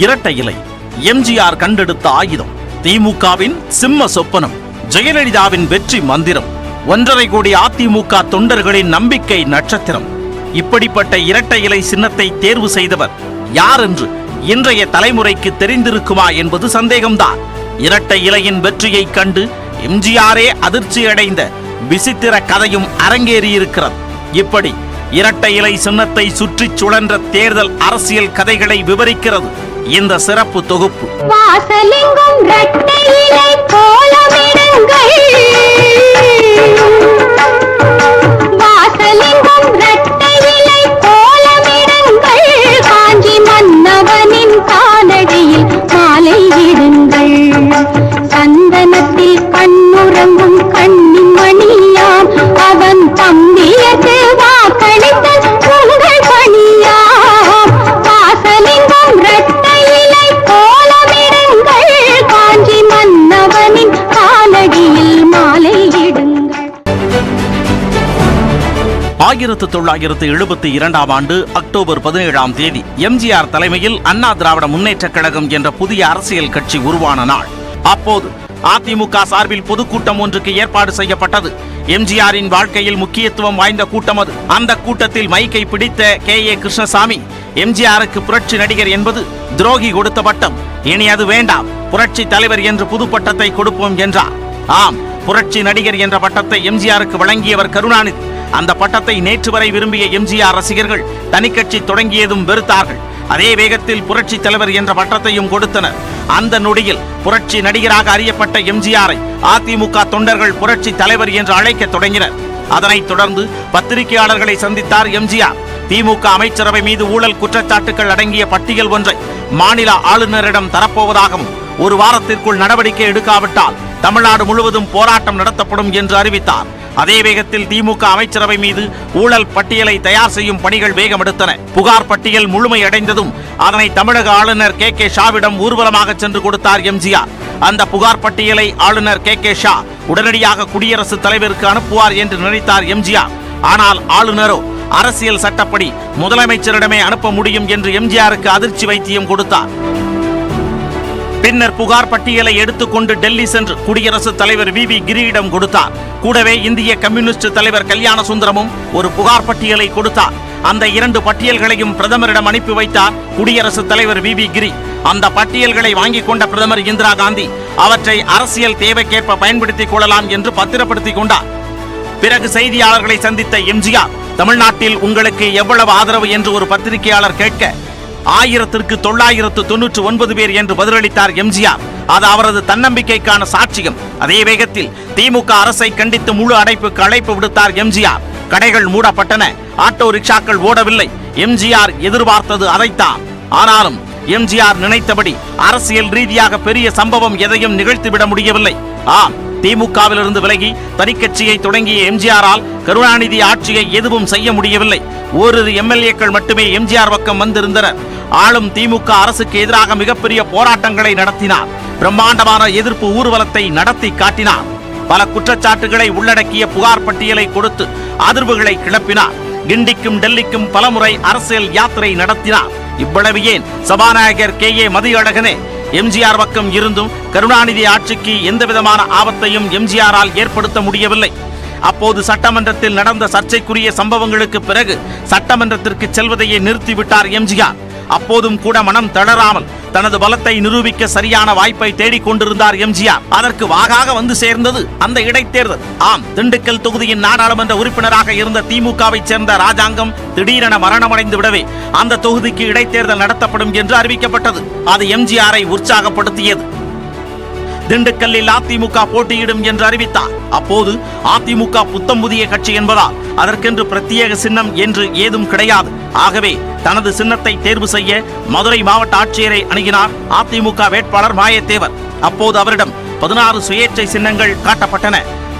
இரட்டை இலை. எம்ஜிஆர் கண்டெடுத்த ஆயுதம். திமுகவின் சிம்ம சொப்பனம். ஜெயலலிதாவின் வெற்றி மந்திரம். ஒன்றரை கோடி அதிமுக தொண்டர்களின் நம்பிக்கை நட்சத்திரம். இப்படிப்பட்ட இரட்டை இலை சின்னத்தை தேர்வு செய்தவர் யார் என்று இன்றைய தலைமுறைக்கு தெரிந்திருக்குமா என்பது சந்தேகம்தான். இரட்டை இலையின் வெற்றியைக் கண்டு எம்ஜிஆரே அதிர்ச்சியடைந்த விசித்திர கதையும் அரங்கேறியிருக்கிறது. இப்படி இரட்டை இலை சின்னத்தை சுற்றி சுழன்ற தேர்தல் அரசியல் கதைகளை விவரிக்கிறது. இந்த சிறப்பு தொகுப்பு. வாசலெங்கும் ரெட்டை இலை கோலமிடுங்கள். வாசலெங்கும் ரெட்டை இலை கோலமிடுங்கள். காஞ்சி மன்னவனின் காலடியில் மாலை இடுங்கள். சந்தனத்தில் ஆயிரத்து தொள்ளாயிரத்து எழுபத்தி இரண்டாம் ஆண்டு அக்டோபர் பதினேழாம் தேதி எம்ஜிஆர் தலைமையில் அண்ணா திராவிட முன்னேற்றக் கழகம் என்ற புதிய அரசியல் கட்சி உருவான நாள். அப்போது அதிமுக சார்பில் பொதுக்கூட்டம் ஒன்றுக்கு ஏற்பாடு செய்யப்பட்டது. எம்ஜிஆரின் வாழ்க்கையில் முக்கியத்துவம் வாய்ந்த கூட்டம் அது. அந்த கூட்டத்தில் மைக்கை பிடித்த கே. ஏ. கிருஷ்ணசாமி எம்ஜிஆருக்கு புரட்சி நடிகர் என்பது துரோகி கொடுத்த பட்டம். இனி அது வேண்டாம். புரட்சி தலைவர் என்று புது பட்டத்தை கொடுப்போம் என்றார். ஆம் புரட்சி நடிகர் என்ற பட்டத்தை எம்ஜிஆருக்கு வழங்கியவர் கருணாநிதி. அந்த பட்டத்தை நேற்று வரை விரும்பிய எம்ஜிஆர் ரசிகர்கள் தனிக்கட்சி தொடங்கியதும் வெறுத்தார்கள். அதே வேகத்தில் புரட்சி தலைவர் என்ற பட்டத்தையும் கொடுத்தனர். அந்த நொடியில் புரட்சி நடிகராக அறியப்பட்ட எம்ஜிஆரை அதிமுக தொண்டர்கள் புரட்சி தலைவர் என்று அழைக்கத் தொடங்கினர். அதனைத் தொடர்ந்து பத்திரிகையாளர்களை சந்தித்தார் எம்ஜிஆர். திமுக அமைச்சரவை மீது ஊழல் குற்றச்சாட்டுகள் அடங்கிய பட்டியல் ஒன்றை மாநில ஆளுநரிடம் தரப்போவதாகவும் ஒரு வாரத்திற்குள் நடவடிக்கை எடுக்காவிட்டால் தமிழ்நாடு முழுவதும் போராட்டம் நடத்தப்படும் என்று அறிவித்தார். அதே வேகத்தில் திமுக அமைச்சரவை மீது ஊழல் பட்டியலை தயார் செய்யும் பணிகள் வேகமெடுத்தன புகார் பட்டியல் முழுமையடைந்ததும் அதனை தமிழக ஆளுநர் கே கே ஷாவிடம் ஊர்வலமாக சென்று கொடுத்தார் எம்ஜிஆர். அந்த புகார் பட்டியலை ஆளுநர் கே கே ஷா உடனடியாக குடியரசுத் தலைவருக்கு அனுப்புவார் என்று நினைத்தார் எம்ஜிஆர். ஆனால் ஆளுநரோ அரசியல் சட்டப்படி முதலமைச்சரிடமே அனுப்ப முடியும் என்று எம்ஜிஆருக்கு அதிர்ச்சி வைத்தியம் கொடுத்தார். பின்னர் புகார் பட்டியலை எடுத்துக்கொண்டு டெல்லி சென்று குடியரசுத் தலைவர் வி வி கிரியிடம் கொடுத்தார். கூடவே இந்திய கம்யூனிஸ்ட் தலைவர் கல்யாண சுந்தரமும் ஒரு புகார் பட்டியலை கொடுத்தார். அந்த இரண்டு பட்டியல்களையும் பிரதமரிடம் அனுப்பி வைத்தார் குடியரசுத் தலைவர் வி வி கிரி. அந்த பட்டியல்களை வாங்கிக் கொண்ட பிரதமர் இந்திரா காந்தி அவற்றை அரசியல் தேவைக்கேற்ப பயன்படுத்திக் கொள்ளலாம் என்று பத்திரப்படுத்திக் கொண்டார். பிறகு செய்தியாளர்களை சந்தித்த எம்ஜிஆர் தமிழ்நாட்டில் உங்களுக்கு எவ்வளவு ஆதரவு? என்று ஒரு பத்திரிகையாளர் கேட்க ஆயிரத்திற்கு தொள்ளாயிரத்து தொன்னூற்று ஒன்பது பேர் என்று பதிலளித்தார் எம்ஜிஆர். அது அவரது தன்னம்பிக்கைக்கான சாட்சியம். அதே வேகத்தில் திமுக அரசை கண்டித்து முழு அடைப்புக்கு அழைப்பு விடுத்தார் எம்ஜிஆர். கடைகள் மூடப்பட்டன. ஆட்டோ ரிக்ஷாக்கள் ஓடவில்லை. எம்ஜிஆர் எதிர்பார்த்தது அதைத்தான். ஆனாலும் எம்ஜிஆர் நினைத்தபடி அரசியல் ரீதியாக பெரிய சம்பவம் எதையும் நிகழ்த்திவிட முடியவில்லை. ஆம் திமுகவிலிருந்து விலகி தனிக்கட்சியை தொடங்கிய எம்ஜிஆரால் கருணாநிதி ஆட்சியை எதுவும் செய்ய முடியவில்லை. ஓரிரு எம்எல்ஏக்கள் மட்டுமே எம்ஜிஆர் பக்கம் வந்திருந்தனர். ஆளும் திமுக அரசுக்கு எதிராக மிகப்பெரிய போராட்டங்களை நடத்தினார். பிரம்மாண்டமான எதிர்ப்பு ஊர்வலத்தை நடத்தி காட்டினார். பல குற்றச்சாட்டுகளை உள்ளடக்கிய புகார் பட்டியலை கொடுத்து அதிர்வுகளை கிளப்பினார். கிண்டிக்கும் டெல்லிக்கும் பலமுறை அரசியல் யாத்திரை நடத்தினார். இவ்வளவு ஏன்? சபாநாயகர் கே ஏ மதியழகனே எம்ஜிஆர் பக்கம் இருந்தும் கருணாநிதி ஆட்சிக்கு எந்தவிதமான ஆபத்தையும் எம்ஜிஆரால் ஏற்படுத்த முடியவில்லை. அப்போது சட்டமன்றத்தில் நடந்த சர்ச்சைக்குரிய சம்பவங்களுக்கு பிறகு சட்டமன்றத்திற்கு செல்வதையே நிறுத்திவிட்டார் எம்ஜிஆர். அப்போதும் கூட மனம் தளராமல் தனது பலத்தை நிரூபிக்க சரியான வாய்ப்பை தேடிக் கொண்டிருந்தார் எம்ஜிஆர். அதற்கு வாகாக வந்து சேர்ந்தது அந்த இடைத்தேர்தல். ஆம் திண்டுக்கல் தொகுதியின் நாடாளுமன்ற உறுப்பினராக இருந்த திமுகவை சேர்ந்த ராஜாங்கம் திடீரென மரணமடைந்து விடவே அந்த தொகுதிக்கு இடைத்தேர்தல் நடத்தப்படும் என்று அறிவிக்கப்பட்டது. அது எம்ஜிஆரை உற்சாகப்படுத்தியது. திண்டுக்கல்லில் அதிமுக போட்டியிடும் என்று அறிவித்தார். அப்போது அதிமுக புத்தம் புதிய கட்சி என்பதால் அதற்கென்று பிரத்யேக சின்னம் என்று ஏதும் கிடையாது. ஆகவே தனது சின்னத்தை தேர்வு செய்ய மதுரை மாவட்ட ஆட்சியரை அணுகினார் அதிமுக வேட்பாளர் மாயத்தேவர். அப்போது அவரிடம் பதினாறு சுயேட்சை சின்னங்கள் காட்டப்பட்டன.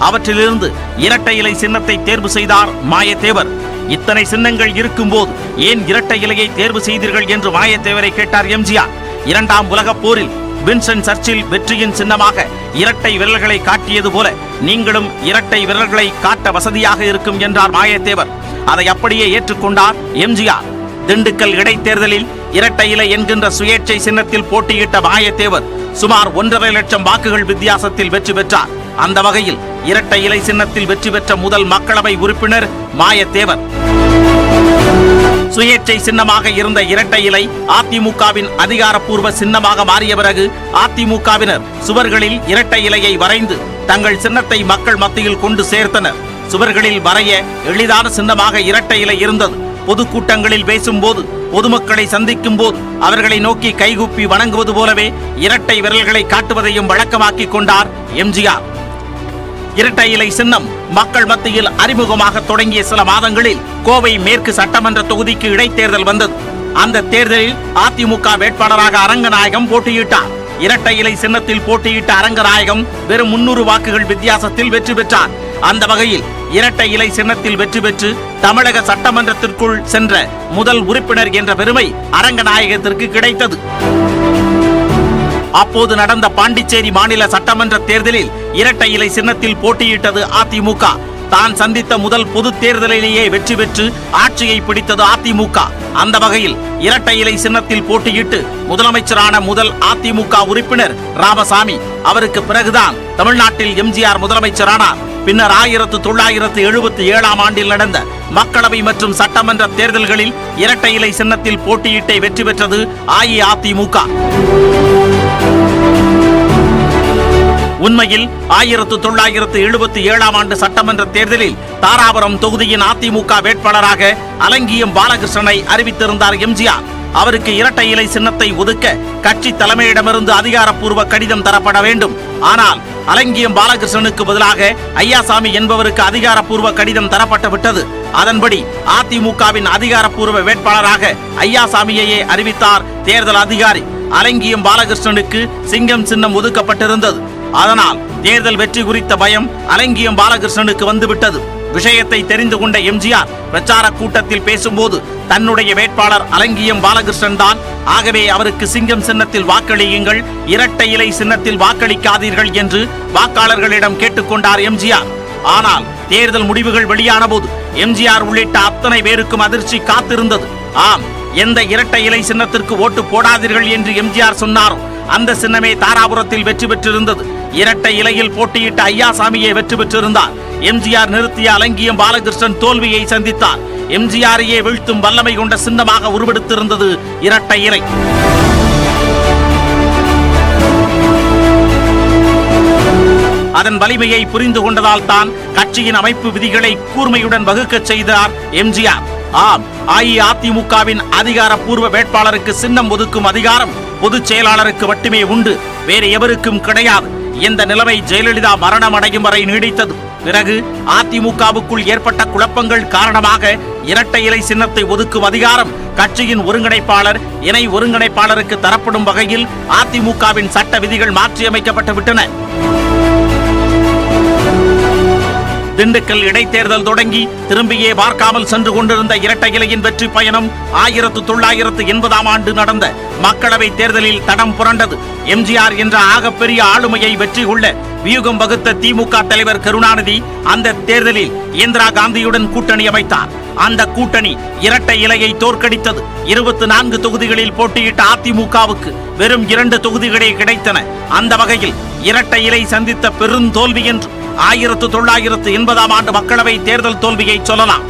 அவற்றிலிருந்து இரட்டை இலை சின்னத்தை தேர்வு செய்தார் மாயத்தேவர். இத்தனை சின்னங்கள் இருக்கும்போது ஏன் இரட்டை இலையை தேர்வு செய்தீர்கள் என்று மாயத்தேவரை கேட்டார் எம்ஜிஆர். இரண்டாம் உலகப் போரில் வின்சன் சர்ச்சில் வெற்றியின் சின்னமாக இரட்டை விரல்களை காட்டியது போல நீங்களும் இரட்டை விரல்களை காட்ட வசதியாக இருக்கும் என்றார் மாயத்தேவர். அதை அப்படியே ஏற்றுக்கொண்டார் எம்ஜிஆர். திண்டுக்கல் இடைத்தேர்தலில் இரட்டை இலை என்கின்ற சுயேட்சை சின்னத்தில் போட்டியிட்ட மாயத்தேவர் சுமார் ஒன்றரை லட்சம் வாக்குகள் வித்தியாசத்தில் வெற்றி பெற்றார். அந்த வகையில் இரட்டை இலை சின்னத்தில் வெற்றி பெற்ற முதல் மக்களவை உறுப்பினர் மாயத்தேவர். சுயேட்சை சின்னமாக இருந்த இரட்டை இலை அதிமுகவின் அதிகாரப்பூர்வ சின்னமாக மாறிய பிறகு அதிமுகவினர் சுவர்களில் இரட்டை இலையை வரைந்து தங்கள் சின்னத்தை மக்கள் மத்தியில் கொண்டு சேர்த்தனர். சுவர்களில் வரைய எளிதான சின்னமாக இரட்டை இலை இருந்தது. பொதுக்கூட்டங்களில் பேசும்போது பொதுமக்களை சந்திக்கும் போது அவர்களை நோக்கி கைகூப்பி வணங்குவது போலவே இரட்டை விரல்களை காட்டுவதையும் வழக்கமாக்கிக் கொண்டார் எம்ஜிஆர். இரட்டை இலை சின்னம் மக்கள் மத்தியில் அறிமுகமாக தொடங்கிய சில மாதங்களில் கோவை மேற்கு சட்டமன்ற தொகுதிக்கு இடைத்தேர்தல் வந்தது. அந்த தேர்தலில் அதிமுக வேட்பாளராக அரங்கநாயகம் போட்டியிட்டார். இரட்டை இலை சின்னத்தில் போட்டியிட்ட அரங்கநாயகம் வெறும் முன்னூறு வாக்குகள் வித்தியாசத்தில் வெற்றி பெற்றார். அந்த வகையில் இரட்டை இலை சின்னத்தில் வெற்றி பெற்று தமிழக சட்டமன்றத்திற்குள் சென்ற முதல் உறுப்பினர் என்ற பெருமை அரங்கநாயகத்திற்கு கிடைத்தது. அப்போது நடந்த பாண்டிச்சேரி மாநில சட்டமன்ற தேர்தலில் இரட்டை இலை சின்னத்தில் போட்டியிட்டது அதிமுக. தான் சந்தித்த முதல் பொது தேர்தலிலேயே வெற்றி பெற்று ஆட்சியை பிடித்தது அதிமுக. அந்த வகையில் இரட்டை இலை சின்னத்தில் போட்டியிட்டு முதலமைச்சரான முதல் அதிமுக உறுப்பினர் ராமசாமி அவருக்கு பிறகுதான் தமிழ்நாட்டில் எம்ஜிஆர் முதலமைச்சரானார். பின்னர் ஆயிரத்து தொள்ளாயிரத்து எழுபத்தி ஏழாம் ஆண்டில் நடந்த மக்களவை மற்றும் சட்டமன்ற தேர்தல்களில் இரட்டை இலை சின்னத்தில் போட்டியிட்டை வெற்றி பெற்றது அஇஅதிமுக. உண்மையில் ஆயிரத்து தொள்ளாயிரத்து எழுபத்தி ஏழாம் ஆண்டு சட்டமன்ற தேர்தலில் தாராபுரம் தொகுதியின் அதிமுக வேட்பாளராக அலங்கியம் பாலகிருஷ்ணனை அறிவித்திருந்தார் எம்ஜிஆர். அவருக்கு இரட்டை இலை சின்னத்தை ஒதுக்க கட்சி தலைமையிடமிருந்து அதிகாரப்பூர்வ கடிதம் தரப்பட வேண்டும். ஆனால் அலங்கியம் பாலகிருஷ்ணனுக்கு பதிலாக ஐயாசாமி என்பவருக்கு அதிகாரப்பூர்வ கடிதம் தரப்பட்டு விட்டது. அதன்படி அதிமுகவின் அதிகாரப்பூர்வ வேட்பாளராக ஐயாசாமியையே அறிவித்தார் தேர்தல் அதிகாரி. அலங்கியம் பாலகிருஷ்ணனுக்கு சிங்கம் சின்னம் ஒதுக்கப்பட்டிருந்தது. அதனால் தேர்தல் வெற்றி குறித்த பயம் அலங்கியம் பாலகிருஷ்ணனுக்கு வந்துவிட்டது. விஷயத்தை தெரிந்து கொண்ட எம்ஜிஆர் பிரச்சார கூட்டத்தில் பேசும்போது தன்னுடைய வேட்பாளர் அலங்கியம் பாலகிருஷ்ணன் தான். ஆகவே அவருக்கு சிங்கம் சின்னத்தில் வாக்களியுங்கள் இரட்டை இலை சின்னத்தில் வாக்களிக்காதீர்கள் என்று வாக்காளர்களிடம் கேட்டுக்கொண்டார் எம்ஜிஆர். ஆனால் தேர்தல் முடிவுகள் வெளியான போது எம்ஜிஆர் உள்ளிட்ட அத்தனை பேருக்கும் அதிர்ச்சி காத்திருந்தது. ஆம் எந்த இரட்டை இலை சின்னத்திற்கு ஓட்டு போடாதீர்கள் என்று எம்ஜிஆர் சொன்னாரோ அந்த சின்னமே தாராபுரத்தில் வெற்றி பெற்றிருந்தது. இரட்டை இலையில் போட்டியிட்ட ஐயாசாமியை வெற்றி பெற்றிருந்தார். எம்ஜிஆர் நிறுத்திய அலங்கியம் பாலகிருஷ்ணன் தோல்வியை சந்தித்தார். எம்ஜிஆரையே வீழ்த்தும் வல்லமை கொண்ட சின்னமாக உருவெடுத்திருந்தது இரட்டை இலை. அதன் வலிமையை புரிந்து கொண்டதால் தான் கட்சியின் அமைப்பு விதிகளை கூர்மையுடன் வகுக்கச் செய்தார் எம்ஜிஆர். ஆம் அஇஅதிமுகவின் அதிகாரப்பூர்வ வேட்பாளருக்கு சின்னம் ஒதுக்கும் அதிகாரம் பொதுச் செயலாளருக்கு மட்டுமே உண்டு. வேறு எவருக்கும் கிடையாது. இந்த நிலைமை ஜெயலலிதா மரணம் அடையும் வரை நீடித்தது. பிறகு அதிமுகவுக்குள் ஏற்பட்ட குழப்பங்கள் காரணமாக இரட்டை இலை சின்னத்தை ஒதுக்கும் அதிகாரம் கட்சியின் ஒருங்கிணைப்பாளர் இணை ஒருங்கிணைப்பாளருக்கு தரப்படும் வகையில் அதிமுகவின் சட்ட விதிகள் மாற்றியமைக்கப்பட்டு விட்டன. திண்டுக்கல் இடைத்தேர்தல் தொடங்கி திரும்பியே பார்க்காமல் சென்று கொண்டிருந்த இரட்டை இலையின் வெற்றி பயணம் ஆயிரத்து தொள்ளாயிரத்து எண்பதாம் ஆண்டு நடந்த மக்களவை தேர்தலில் தடம் புரண்டது. எம்ஜிஆர் என்ற ஆகப்பெரிய ஆளுமையை வெற்றி கொள்ள வியூகம் வகுத்த திமுக தலைவர் கருணாநிதி அந்த தேர்தலில் இந்திரா காந்தியுடன் கூட்டணி அமைத்தார். அந்த கூட்டணி இரட்டை இலையை தோற்கடித்தது. இருபத்தி நான்கு தொகுதிகளில் போட்டியிட்ட அதிமுகவுக்கு வெறும் இரண்டு தொகுதிகளே கிடைத்தன. அந்த வகையில் இரட்டை இலை சந்தித்த பெருந்தோல்வி என்று ஆயிரத்து தொள்ளாயிரத்து எண்பதாம் ஆண்டு மக்களவை தேர்தல் தோல்வியை சொல்லலாம்.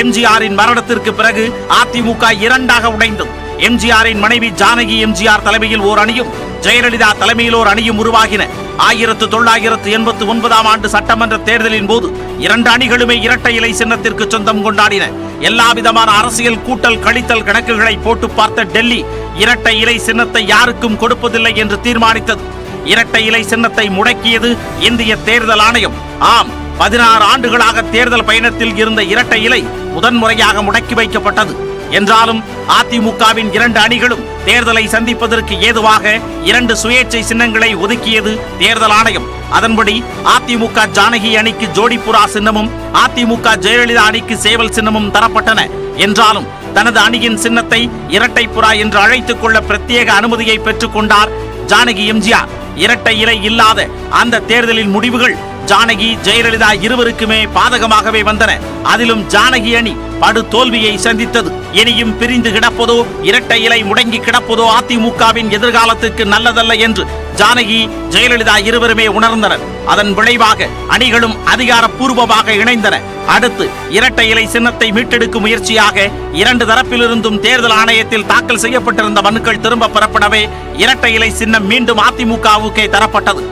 எம்ஜிஆரின் மரணத்திற்கு பிறகு அதிமுக இரண்டாக உடைந்தது. எம்ஜிஆரின் மனைவி ஜானகி எம்ஜிஆர் தலைமையில் ஓர் அணியும் ஜெயலலிதா தலைமையில் ஓர் அணியும் உருவாகின. ஆயிரத்து தொள்ளாயிரத்து எண்பத்தி ஒன்பதாம் ஆண்டு சட்டமன்ற தேர்தலின் போது இரண்டு அணிகளுமே இரட்டை இலை சின்னத்திற்கு சொந்தம் கொண்டாடின. எல்லா விதமான அரசியல் கூட்டல் கழித்தல் கணக்குகளை போட்டு பார்த்த டெல்லி இரட்டை இலை சின்னத்தை யாருக்கும் கொடுப்பதில்லை என்று தீர்மானித்தது. இரட்டை இலை சின்னத்தை முடக்கியது இந்திய தேர்தல் ஆணையம். ஆம் பதினாறு ஆண்டுகளாக தேர்தல் பயணத்தில் இருந்த இரட்டை இலை முதன்முறையாக முடக்கி வைக்கப்பட்டது. என்றாலும் அதிமுகவின் இரண்டு அணிகளும் தேர்தலை சந்திப்பதற்கு ஏதுவாக இரண்டு சுயேட்சை சின்னங்களை ஒதுக்கியது தேர்தல் ஆணையம். அதன்படி அதிமுக ஜானகி அணிக்கு ஜோடிபுரா சின்னமும் அதிமுக ஜெயலலிதா அணிக்கு சேவல் சின்னமும் தரப்பட்டன. என்றாலும் தனது அணியின் சின்னத்தை இரட்டை புறா என்று அழைத்துக் கொள்ள பிரத்யேக அனுமதியை பெற்றுக் கொண்டார் ஜானகி எம்ஜிஆர். இரட்டை இலை இல்லாத அந்த தேர்தலின் முடிவுகள் ஜானகி ஜெயலலிதா இருவருக்குமே பாதகமாகவே வந்தன. அதிலும் ஜானகி அணி படு தோல்வியை சந்தித்தது. இனியும் பிரிந்து கிடப்பதோ இரட்டை இலை முடங்கி கிடப்பதோ அதிமுகவின் எதிர்காலத்துக்கு நல்லதல்ல என்று ஜானகி ஜெயலலிதா இருவருமே உணர்ந்தனர். அதன் விளைவாக அணிகளும் அதிகாரப்பூர்வமாக இணைந்தன. அடுத்து இரட்டை இலை சின்னத்தை மீட்டெடுக்கும் முயற்சியாக இரண்டு தரப்பிலிருந்தும் தேர்தல் ஆணையத்தில் தாக்கல் செய்யப்பட்டிருந்த மனுக்கள் திரும்ப பெறப்படவே இரட்டை இலை சின்னம் மீண்டும் அதிமுகவுக்கே தரப்பட்டது.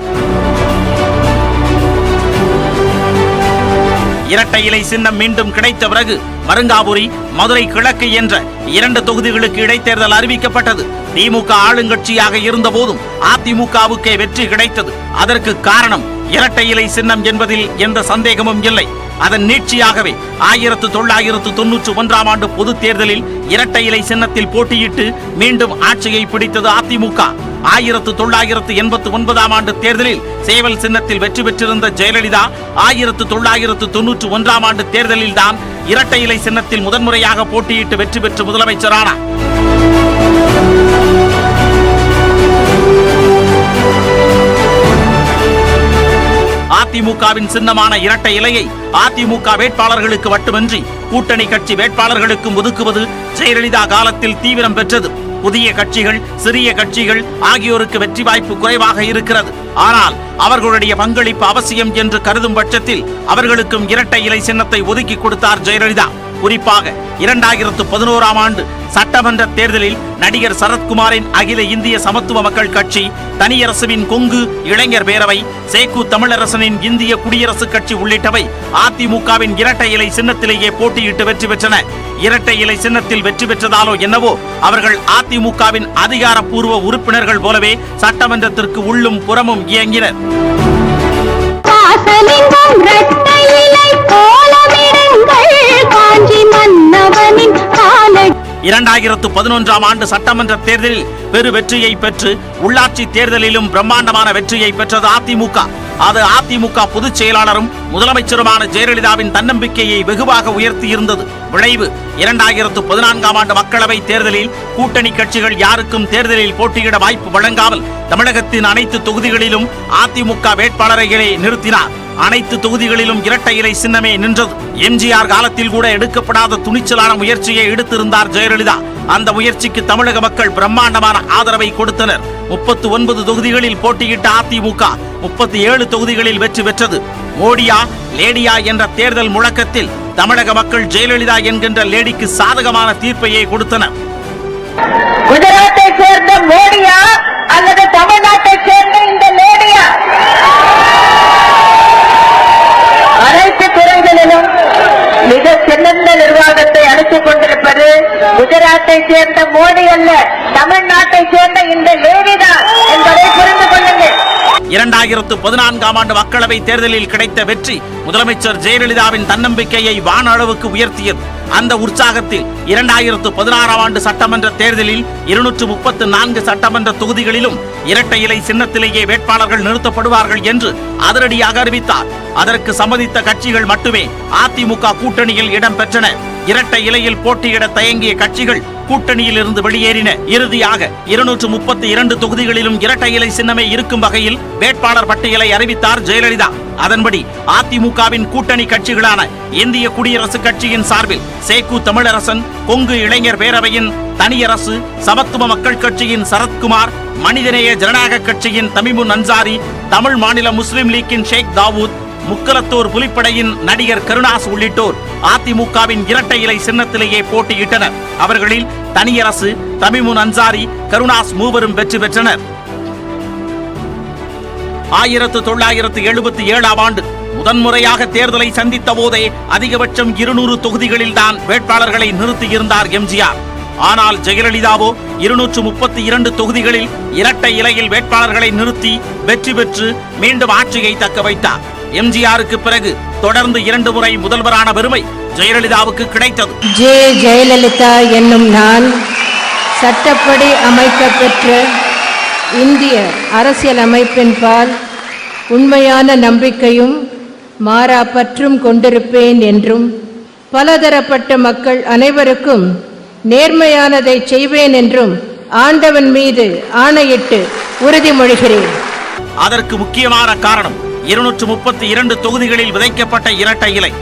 இரட்டை இலை சின்னம் மீண்டும் கிடைத்த பிறகு மருங்காபுரி மதுரை கிழக்கு என்ற இரண்டு தொகுதிகளுக்கு இடைத்தேர்தல் அறிவிக்கப்பட்டது. திமுக ஆளுங்கட்சியாக இருந்தபோதும் அதிமுகவுக்கே வெற்றி கிடைத்தது. அதற்கு காரணம் இரட்டை இலை சின்னம் என்பதில் எந்த சந்தேகமும் இல்லை. அதன் நீட்சியாகவே ஆயிரத்து தொள்ளாயிரத்து தொன்னூற்று ஒன்றாம் ஆண்டு பொதுத் தேர்தலில் இரட்டை இலை சின்னத்தில் போட்டியிட்டு மீண்டும் ஆட்சியை பிடித்தது அதிமுக. ஆயிரத்து தொள்ளாயிரத்து எண்பத்து ஒன்பதாம் ஆண்டு தேர்தலில் சேவல் சின்னத்தில் வெற்றி பெற்றிருந்த ஜெயலலிதா ஆயிரத்து தொள்ளாயிரத்து தொன்னூற்று ஒன்றாம் ஆண்டு தேர்தலில் தான் இரட்டை இலை சின்னத்தில் முதன்முறையாக போட்டியிட்டு வெற்றி பெற்று முதலமைச்சரானார். அதிமுகவின் சின்னமான இரட்டை இலையை அதிமுக வேட்பாளர்களுக்கு மட்டுமின்றி கூட்டணி கட்சி வேட்பாளர்களுக்கும் ஒதுக்குவது ஜெயலலிதா காலத்தில் தீவிரம் பெற்றது. புதிய கட்சிகள் சிறிய கட்சிகள் ஆகியோருக்கு வெற்றி வாய்ப்பு குறைவாக இருக்கிறது. ஆனால் அவர்களுடைய பங்களிப்பு அவசியம் என்று கருதும் பட்சத்தில் அவர்களுக்கும் இரட்டை இலை சின்னத்தை ஒதுக்கி கொடுத்தார் ஜெயலலிதா. குறிப்பாக இரண்டாயிரத்து பதினோராம் ஆண்டு சட்டமன்ற தேர்தலில் நடிகர் சரத்குமாரின் அகில இந்திய சமத்துவ மக்கள் கட்சி தனியரசுவின் கொங்கு இளைஞர் பேரவை சேக்கு தமிழரசனின் இந்திய குடியரசுக் கட்சி உள்ளிட்டவை அதிமுகவின் இரட்டை இலை சின்னத்திலேயே போட்டியிட்டு வெற்றி பெற்றன. இரட்டை இலை சின்னத்தில் வெற்றி பெற்றதாலோ என்னவோ அவர்கள் அதிமுகவின் அதிகாரப்பூர்வ உறுப்பினர்கள் போலவே சட்டமன்றத்திற்கு உள்ளும் புறமும் இயங்கினர். இரண்டாயிரத்து பதினொன்றாம் ஆண்டு சட்டமன்ற தேர்தலில் பெரு வெற்றியை பெற்று உள்ளாட்சி தேர்தலிலும் பிரம்மாண்டமான வெற்றியை பெற்றது அதிமுக. அது அதிமுக பொதுச் செயலாளரும் முதலமைச்சருமான ஜெயலலிதாவின் தன்னம்பிக்கையை வெகுவாக உயர்த்தி இருந்தது விளைவு இரண்டாயிரத்து பதினான்காம் ஆண்டு மக்களவை தேர்தலில் கூட்டணி கட்சிகள் யாருக்கும் தேர்தலில் போட்டியிட வாய்ப்பு வழங்காமல் தமிழகத்தின் அனைத்து தொகுதிகளிலும் அதிமுக வேட்பாளர்களை நிறுத்தினார். அனைத்து தொகுதிகளிலும் இரட்டை இலை சின்னமே நின்றது. எம்ஜிஆர் காலத்தில் கூட எடுக்கப்படாத துணிச்சலான முயற்சியை எடுத்திருந்தார் ஜெயலலிதா. அந்த முயற்சிக்கு தமிழக மக்கள் பிரம்மாண்டமான ஆதரவை கொடுத்தனர். முப்பத்து ஒன்பது தொகுதிகளில் போட்டியிட்ட அதிமுக முப்பத்தி ஏழு தொகுதிகளில் வெற்றி பெற்றது. மோடியா லேடியா என்ற தேர்தல் முழக்கத்தில் தமிழக மக்கள் ஜெயலலிதா என்கின்ற லேடிக்கு சாதகமான தீர்ப்பையே கொடுத்தனர். குஜராத்தை சேர்ந்த மோடியா அல்லது தமிழ்நாட்டை சேர்ந்த இந்த லேடியா அனைத்து துறைகளிலும் மிக சிறந்த நிர்வாகத்தை அளித்துக் கொண்டிருப்பது குஜராத்தை சேர்ந்த மோடி அல்ல தமிழ்நாட்டை சேர்ந்த இந்த லேடிதான் என்பதை புரிந்து கொள்ளுங்கள். இரண்டாயிரத்து பதினான்காம் ஆண்டு மக்களவை தேர்தலில் கிடைத்த வெற்றி முதலமைச்சர் ஜெயலலிதாவின் தன்னம்பிக்கையை வானளவுக்கு உயர்த்தியது. அந்த உற்சாகத்தில் இரண்டாயிரத்து பதினாறாம் ஆண்டு சட்டமன்ற தேர்தலில் இருநூற்று முப்பத்து நான்கு சட்டமன்ற தொகுதிகளிலும் இரட்டை இலை சின்னத்திலேயே வேட்பாளர்கள் நிறுத்தப்படுவார்கள் என்று அதிரடியாக அறிவித்தார். அதற்கு சம்மதித்த கட்சிகள் மட்டுமே அதிமுக கூட்டணியில் இடம்பெற்றன. இரட்டை இலையில் போட்டியிட தயங்கிய கட்சிகள் கூட்டணியில் இருந்து வெளியேறின. இறுதியாக இருநூற்று முப்பத்தி இரண்டு தொகுதிகளிலும் இரட்டை இலை சின்னமே இருக்கும் வகையில் வேட்பாளர் பட்டியலை அறிவித்தார் ஜெயலலிதா. அதன்படி அதிமுகவின் கூட்டணி கட்சிகளான இந்திய குடியரசுக் கட்சியின் சார்பில் சேக்கு தமிழரசன் கொங்கு இளைஞர் பேரவையின் தனியரசு சமத்துவ மக்கள் கட்சியின் சரத்குமார் மனிதநேய ஜனநாயக கட்சியின் தமிமுன் அன்சாரி தமிழ் மாநில முஸ்லிம் லீக்கின் ஷேக் தாவூத் முக்கலத்தூர் புலிப்படையின் நடிகர் கருணாஸ் உள்ளிட்டோர் அதிமுகவின் இரட்டை இலை சின்னத்திலேயே போட்டியிட்டனர். அவர்களில் தனியரசு தமிமுன் அன்சாரி கருணாஸ் மூவரும் வெற்றி பெற்றனர். ஆயிரத்து தொள்ளாயிரத்து எழுபத்தி ஏழாம் ஆண்டு முதன்முறையாக தேர்தலை சந்தித்த போதே அதிகபட்சம் இருநூறு தொகுதிகளில்தான் வேட்பாளர்களை நிறுத்தியிருந்தார் எம்ஜிஆர். ஆனால் ஜெயலலிதாவோ இருநூற்று முப்பத்தி இரண்டு தொகுதிகளில் இரட்டை இலையில் வேட்பாளர்களை நிறுத்தி வெற்றி பெற்று மீண்டும் ஆட்சியை தக்க வைத்தார். எம்ஜிஆருக்கு பிறகு தொடர்ந்து இரண்டு முறை முதல்வரான பெருமை ஜெயலலிதாவுக்கு கிடைத்தது. ஜே ஜெயலலிதா என்னும் நான் சட்டப்படி அமைக்கப்பெற்ற இந்திய அரசியல் அமைப்பின்பால் உண்மையான நம்பிக்கையும் மாறா பற்றும் கொண்டிருப்பேன் என்றும் பலதரப்பட்ட மக்கள் அனைவருக்கும் நேர்மையானதை செய்வேன் என்றும் ஆண்டவன் மீது ஆணையிட்டு உறுதிமொழிகிறேன் அதற்கு முக்கியமான காரணம் இருநூற்று முப்பத்தி இரண்டு தொகுதிகளில் விதைக்கப்பட்ட இரட்டை இலை.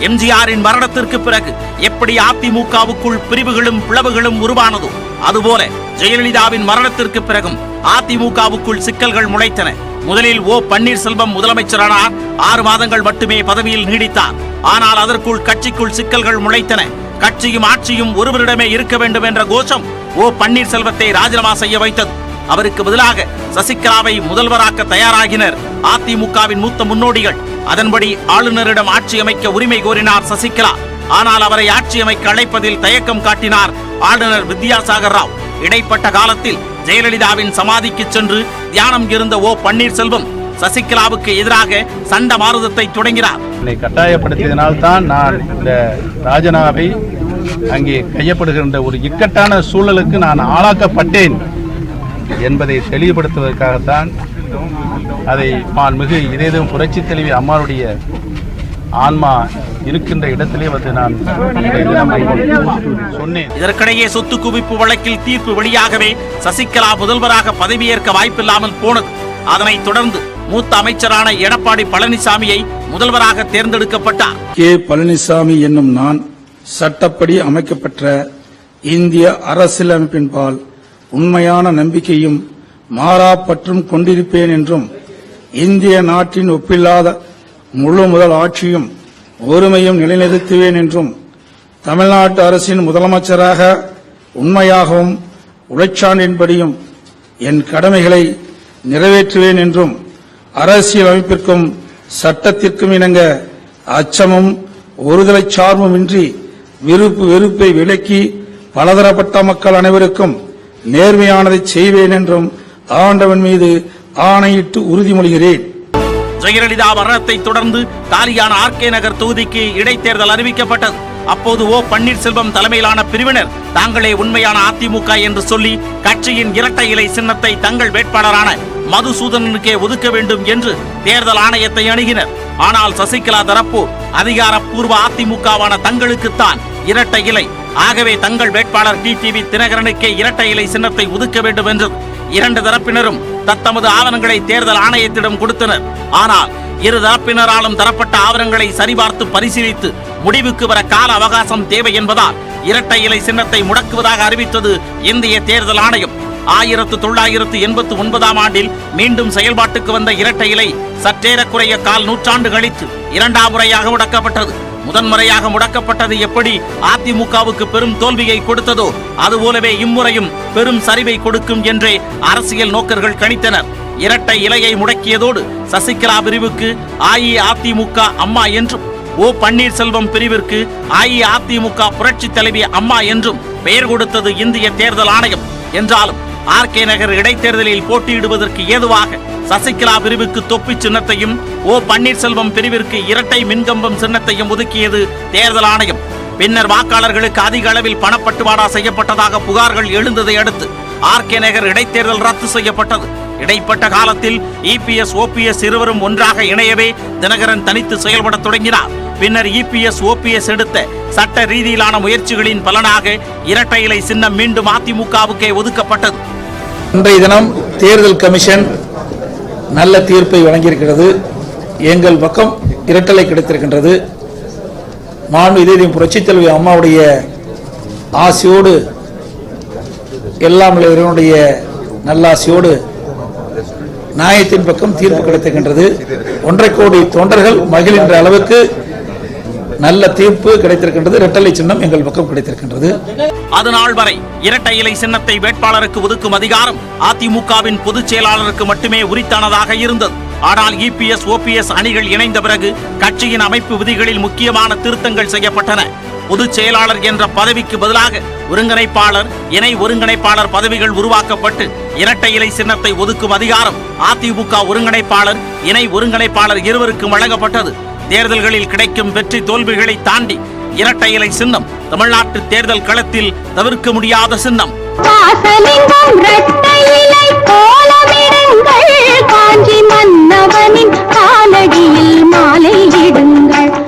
எம்ஜிஆரின் மரணத்திற்கு பிறகு எப்படி அதிமுகவுக்குள் பிரிவுகளும் பிளவுகளும் உருவானதோ அதுபோல ஜெயலலிதாவின் மரணத்திற்கு பிறகும் அதிமுகவுக்குள் சிக்கல்கள் முளைத்தன. முதலில் ஓ பன்னீர்செல்வம் முதலமைச்சரானார் ஆறு மாதங்கள் மட்டுமே பதவியில் நீடித்தார். ஆனால் அதற்குள் கட்சிக்குள் சிக்கல்கள் முளைத்தன. கட்சியும் ஆட்சியும் ஒருவரிடமே இருக்க வேண்டும் என்ற கோஷம் ஓ பன்னீர்செல்வத்தை ராஜினாமா செய்ய வைத்தது. அவருக்கு பதிலாக சசிகலாவை முதல்வராக்க தயாராகினர். அதிமுகவின் மூத்த முன்னோடிகள். அதன்படி ஆளுநரிடம் ஆட்சி அமைக்க உரிமை கோரினார் சசிகலா. ஆனால் அவரை ஆட்சி அமைக்க அழைப்பதில் தயக்கம் காட்டினார் ஆளுநர் வித்யாசாகர் ராவ். இடைப்பட்ட காலத்தில் ஜெயலலிதாவின் சமாதிக்கு சென்று தியானம் இருந்த ஓ பன்னீர்செல்வம் சசிகலாவுக்கு எதிராக சண்ட மாறுதத்தை தொடங்கினார். என்னை கட்டாயப்படுத்தியதனால் தான் நான் இந்த ராஜனாவை அங்கே கையப்படுகின்ற ஒரு இக்கட்டான சூழலுக்கு நான் ஆளாக்கப்பட்டேன். என்பதை தெளிவுபடுத்துவதற்காகத்தான் அதை மாண்புமிகு இதேதும் புரட்சி தலைவி அம்மாவுடைய ஆன்மா இருக்கின்ற இடத்திலே வந்து நான் சொன்னேன். இதற்கிடையே சொத்து குவிப்பு வழக்கில் தீர்ப்பு வெளியாகவே சசிகலா முதல்வராக பதவியேற்க வாய்ப்பில்லாமல் போனது. அதனைத் தொடர்ந்து மூத்த அமைச்சரான எடப்பாடி பழனிசாமியை முதல்வராக தேர்ந்தெடுக்கப்பட்டார். கே பழனிசாமி என்னும் நான் சட்டப்படி அமைக்கப்பெற்ற இந்திய அரசியலமைப்பின்பால் உண்மையான நம்பிக்கையும் மாறாப்பற்றும் கொண்டிருப்பேன் என்றும் இந்திய நாட்டின் ஒப்பில்லாத முழு முதல் ஆட்சியும் ஒருமையும் நிலைநிறுத்துவேன் என்றும் தமிழ்நாட்டு அரசின் முதலமைச்சராக உண்மையாகவும் உழைச்சாண்டின்படியும் என் கடமைகளை நிறைவேற்றுவேன் என்றும் அரசியல் அமைப்பிற்கும் சட்டத்திற்கும் இணங்க அச்சமும் ஒருதலை சார்புமின்றி விருப்பு வெறுப்பை விலக்கி பலதரப்பட்ட மக்கள் அனைவருக்கும் நேர்மையானதை செய்வேன் என்றும் ஆண்டவன் மீது ஆணையிட்டு உறுதிமொழிகிறேன். ஜெயலலிதா மரணத்தை தொடர்ந்து காலியான ஆர்கே நகர் தொகுதிக்கு இடைத்தேர்தல் அறிவிக்கப்பட்டது. அப்போது ஓ பன்னீர்செல்வம் தலைமையிலான பிரிவினர் தாங்களே உண்மையான அதிமுக என்று சொல்லி கட்சியின் இரட்டை இலை சின்னத்தை தங்கள் வேட்பாளரான மதுசூதனனுக்கே ஒதுக்க வேண்டும் என்று தேர்தல் ஆணையத்தை அணுகினர். ஆனால் சசிகலா தரப்பு அதிகாரப்பூர்வ அதிமுகவான தங்களுக்குத்தான் இரட்டை இலை ஆகவே தங்கள் வேட்பாளர் டிடிவி தினகரனுக்கே இரட்டை இலை சின்னத்தை ஒதுக்க வேண்டும் என்று இரண்டு தரப்பினரும் தத்தமது ஆவணங்களை தேர்தல் ஆணையத்திடம் கொடுத்தனர். ஆனால் இரு தரப்பினராலும் தரப்பட்ட ஆவணங்களை சரிபார்த்து பரிசீலித்து முடிவுக்கு வர கால அவகாசம் தேவை என்பதால் இரட்டை இலை சின்னத்தை முடக்குவதாக அறிவித்தது இந்திய தேர்தல் ஆணையம். ஆயிரத்து தொள்ளாயிரத்து எண்பத்து ஒன்பதாம் ஆண்டில் மீண்டும் செயல்பாட்டுக்கு வந்த இரட்டை இலை சற்றேறக்குறைய கால் நூற்றாண்டு கழித்து இரண்டாம் முறையாக முடக்கப்பட்டது. முதன்முறையாக முடக்கப்பட்டது எப்படி? அதிமுகவுக்கு பெரும் தோல்வியை கொடுத்ததோ அதுபோலவே இம்முறையும் பெரும் சரிவை கொடுக்கும் என்றே அரசியல் நோக்கர்கள் கணித்தனர். இரட்டை இலையை முடக்கியதோடு சசிகலா பிரிவுக்கு அஇஅதிமுக அம்மா என்றும் ஓ பன்னீர்செல்வம் பிரிவிற்கு அஇஅதிமுக புரட்சி தலைவி அம்மா என்றும் பெயர் கொடுத்தது இந்திய தேர்தல் ஆணையம் என்றாலும் ஆர்கே நகர் இடைத்தேர்தலில் போட்டியிடுவதற்கு ஏதுவாக சசிகலா பிரிவுக்கு தொப்பி சின்னத்தையும் ஓ பன்னீர்செல்வம் பிரிவிற்கு இரட்டை மின்கம்பம் சின்னத்தையும் ஒதுக்கியது தேர்தல் ஆணையம். பின்னர் வாக்காளர்களுக்கு அதிக அளவில் பணப்பட்டுவாடா செய்யப்பட்டதாக புகார்கள் எழுந்ததை அடுத்து ஆர்கே நகர் இடைத்தேர்தல் ரத்து செய்யப்பட்டது. இடைப்பட்ட காலத்தில் இபிஎஸ் ஓபிஎஸ் இருவரும் ஒன்றாக இணையவே தினகரன் தனித்து செயல்படத் தொடங்கினார். பின்னர் இபிஎஸ் ஓபிஎஸ் எடுத்த சட்ட ரீதியிலான முயற்சிகளின் பலனாக இரட்டை இலை சின்னம் மீண்டும் அதிமுகவுக்கே ஒதுக்கப்பட்டது. இன்றைய தினம் தேர்தல் கமிஷன் நல்ல தீர்ப்பை வழங்கியிருக்கிறது. எங்கள் பக்கம் இரட்டலை கிடைத்திருக்கின்றது. மாண்பு இதயம் புரட்சித் தலைவி அம்மாவுடைய ஆசையோடு எல்லாம் வல்ல இறைவனுடைய நல்லாசையோடு நியாயத்தின் பக்கம் தீர்ப்பு கிடைத்திருக்கின்றது. ஒன்றை கோடி தொண்டர்கள் மகிழ்கின்ற அளவுக்கு நல்ல தீர்ப்பு கிடைத்திருக்கின்றது. இரட்டலை சின்னம் எங்கள் பக்கம் கிடைத்திருக்கின்றது. அதனால் வரை இரட்டை இலை சின்னத்தை வேட்பாளருக்கு ஒதுக்கும் அதிகாரம் அதிமுகவின் பொதுச் செயலாளருக்கு மட்டுமே உரித்தானதாக இருந்தது. ஆனால் இபிஎஸ் ஓபிஎஸ் அணிகள் இணைந்த பிறகு கட்சியின் அமைப்பு விதிகளில் முக்கியமான திருத்தங்கள் செய்யப்பட்டன. பொதுச் செயலாளர் என்ற பதவிக்கு பதிலாக ஒருங்கிணைப்பாளர் இணை ஒருங்கிணைப்பாளர் பதவிகள் உருவாக்கப்பட்டு இரட்டை இலை சின்னத்தை ஒதுக்கும் அதிகாரம் அதிமுக ஒருங்கிணைப்பாளர் இணை ஒருங்கிணைப்பாளர் இருவருக்கும் வழங்கப்பட்டது. தேர்தல்களில் கிடைக்கும் வெற்றி தோல்விகளை தாண்டி இரட்டை இலை சின்னம் தமிழ்நாட்டு தேர்தல் களத்தில் தவிர்க்க முடியாத சின்னம். காஞ்சி மன்னவனின் காலடியில் மாலை இடுங்கள்.